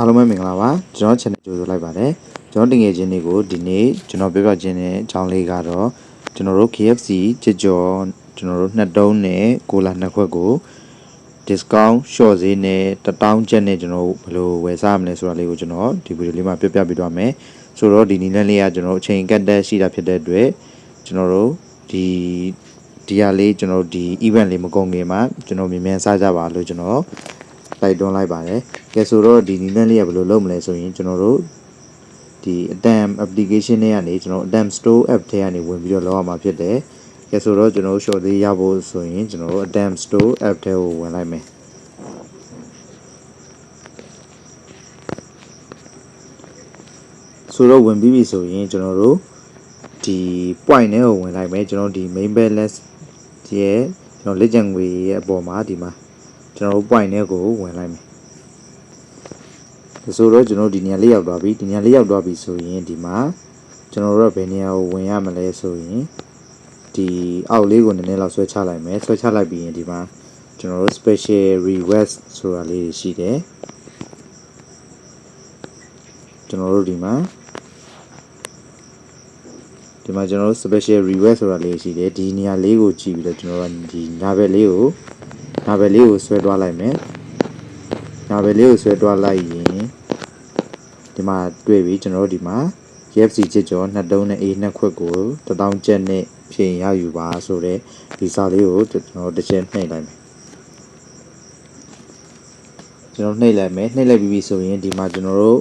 အားလုံးပဲမင်္ဂလာပါကျွန်တော် channel ကြိုဆိုလိုက်ပါတယ်ကျွန်တော်တင်ငယ်ချင်းတွေကိုဒီနေ့ကျွန်တော်ပြောပြခြင်းတဲ့အကြောင်းလေးကတော့ကျွန်တော်တို့ KFC ကြစ်ကြော်ကျွန်တော်တို့နှစ်တုံးနဲ့ကိုလာနှစ်ခွက်ကို discount short ဈေးနဲ့1000ကျပ်နဲ့ကျွန်တော်ဘယ်လိုဝယ်စားမလဲဆိုတာလေးကိုကျွန်တော်ဒီဗီဒီယိုလေးမှာပြပြပေးသွားမယ်ဆိုတော့ဒီနည်းလမ်းလေးကကျွန်တော်အချိန်ကတ်တက်ရှိတာဖြစ်တဲ့အတွက်ကျွန်တော်တို့ဒီဒီဟာလေးကျွန်တော်တို့ဒီ event လေးမကုန်ခင်မှာကျွန်တော်မြင်မြန်စားကြပါလို့ကျွန်တော် တိုက်တွန်းလိုက်ပါတယ်။ကဲဆိုတော့ဒီနည်းလမ်းလေးကဘယ်လိုလုပ်မလဲဆိုရင်ကျွန်တော်တို့ဒီ Atom application တွေကနေကျွန်တော် Atom Store app ထဲကနေဝင်ပြီးတော့လောက်ရမှာဖြစ်တယ်။ကဲဆိုတော့ကျွန်တော်တို့ short သေးရဖို့ဆိုရင်ကျွန်တော်တို့ Atom Store app ထဲကိုဝင်လိုက်မယ်။ဆိုတော့ဝင်ပြီးပြီဆိုရင်ကျွန်တော်တို့ဒီ point နဲ့ကိုဝင်လိုက်မယ်ကျွန်တော်ဒီ main balance ရဲ့ကျွန်တော်လက်ကျန်ငွေရဲ့အပေါ်မှာဒီမှာ ကျွန်တော်တို့ point နဲ့ကိုဝင်လိုက်မယ်ဒါဆိုတော့ကျွန်တော်တို့ဒီနေရာလေးရောက်သွားပြီဒီနေရာလေးရောက်သွားပြီဆိုရင်ဒီမှာကျွန်တော်တို့ကဘယ်နေရာကိုဝင်ရမလဲဆိုရင်ဒီအောက်လေးကိုနည်းနည်းလောက်ဆွဲချလိုက်မယ်ဆွဲချလိုက်ပြီးရင်ဒီမှာကျွန်တော်တို့ special request ဆိုတာလေးတွေရှိတယ်ကျွန်တော်တို့ဒီမှာဒီမှာကျွန်တော်တို့ special request ဆိုတာလေးရှိတယ်ဒီနေရာလေးကိုကြည့်ပြီးတော့ကျွန်တော်တို့ဒီနာဘယ်လေးကို နာဘယ်လေးကိုဆွဲတွားလိုက်မယ်နာဘယ်လေးကိုဆွဲတွားလိုက်ရင်ဒီမှာတွေ့ပြီကျွန်တော်တို့ဒီမှာ KFC ချစ်ကျော်နှစ်တုံးနဲ့ A နှစ်ခွက်ကို1000ကျပ်နဲ့ဖြည့်ရယူပါဆိုတော့ဒီစာလေးကိုကျွန်တော်တစ်ချက်နှိပ်လိုက်မယ်ကျွန်တော်နှိပ်လိုက်မယ်နှိပ်လိုက်ပြီးပြီဆိုရင်ဒီမှာကျွန်တော်တို့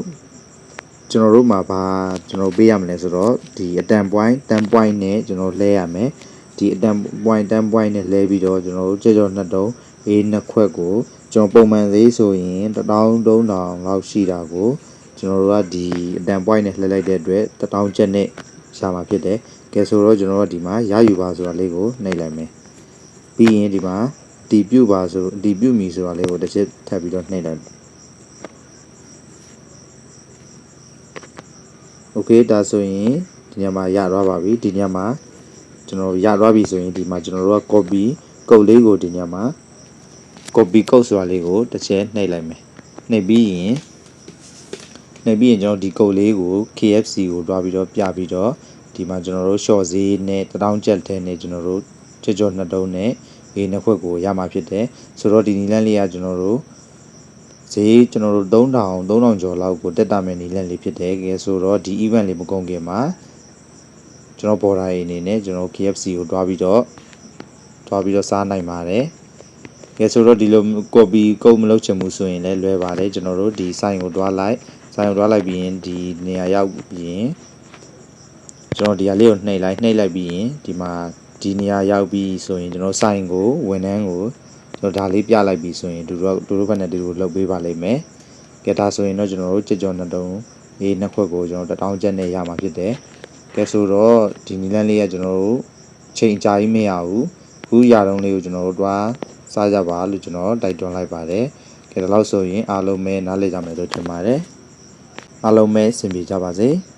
ကျွန်တော်တို့မှာဘာကျွန်တော်ပေးရမလဲဆိုတော့ဒီအတန် point 10 point နဲ့ကျွန်တော်လဲရမယ်ဒီအတန် point 10 point နဲ့လဲပြီးတော့ကျွန်တော်တို့ကြကြောနှစ်တုံး A နှစ်ခွက်ကိုကျွန်တော်ပုံမှန်သေးဆိုရင်1300လောက်ရှိတာကိုကျွန်တော်တို့ကဒီအတန် point နဲ့လှည့်လိုက်တဲ့အတွက်1000ကျပ်နဲ့ရှာမှာဖြစ်တယ်။ကဲဆိုတော့ကျွန်တော်တို့ဒီမှာရယူပါဆိုတာလေးကိုနှိပ်လိုက်မယ်။ပြီးရင်ဒီမှာဒီပြုတ်ပါဆိုဒီပြုတ်မီဆိုတာလေးကိုတစ်ချက်ထပ်ပြီးတော့နှိပ်လိုက်။ Okay ဒါဆိုရင်ဒီညမှာရသွားပါပြီဒီညမှာကျွန်တော်ရသွားပြီဆိုရင်ဒီမှာကျွန်တော်တို့က copy ကုတ်လေးကိုဒီညမှာ copy ကုတ်ဆိုတာလေးကိုတစ်ချက်နှိပ်လိုက်မယ်နှိပ်ပြီးရင်နှိပ်ပြီးရင်ကျွန်တော်ဒီကုတ်လေးကို KFC ကိုတွားပြီးတော့ပြပြီးတော့ဒီမှာကျွန်တော်တို့ short ဈေးနဲ့1000ကျပ်ထဲနဲ့ကျွန်တော်တို့ချေချောနှစ်တုံးနဲ့အေးနှစ်ခွက်ကိုရမှာဖြစ်တယ်ဆိုတော့ဒီနီလန်းလေးကကျွန်တော်တို့ဈေးကျွန်တော်တို့3000 3000ကျော်လောက်ကိုတက်တာမဲ့နီလန်းလေးဖြစ်တယ်ကဲဆိုတော့ဒီ event လေးမကုန်ခင်မှာကျွန်တော် border အနေနဲ့ကျွန်တော် KFC ကိုတွားပြီးတော့တွားပြီးတော့စားနိုင်ပါတယ် ကဲဆိုတော့ဒီလို copy ကုတ်မလုပ်ချင်ဘူးဆိုရင်လည်းလွယ်ပါတယ်ကျွန်တော်တို့ဒီ sign ကိုတွားလိုက် sign ကိုတွားလိုက်ပြီးရင်ဒီနေရာရောက်ပြီးရင်ကျွန်တော်ဒီဟာလေးကိုနှိပ်လိုက်နှိပ်လိုက်ပြီးရင်ဒီမှာဒီနေရာရောက်ပြီးဆိုရင်ကျွန်တော် sign ကိုဝန်ထမ်းကိုကျွန်တော်ဒါလေးပြလိုက်ပြီးဆိုရင်သူတို့သူတို့ဘက်နဲ့သူတို့လုပ်ပေးပါလိမ့်မယ်ကဲဒါဆိုရင်တော့ကျွန်တော်တို့ကြကြနှစ်တုံးအေးနှစ်ခွက်ကိုကျွန်တော်1000ကျပ်နဲ့ရမှာဖြစ်တယ်ကဲဆိုတော့ဒီနီလန်းလေးကကျွန်တော်တို့ချိန်အကြာကြီးမရဘူးခုရတုံးလေးကိုကျွန်တော်တို့တွား စားကြပါလို့ကျွန်တော်တိုက်တွန်းလိုက်ပါတယ်။ကဲဒါလို့ဆိုရင်အားလုံးပဲနားလည်ကြမယ်လို့ထင်ပါတယ်။အားလုံးပဲအဆင်ပြေကြပါစေ။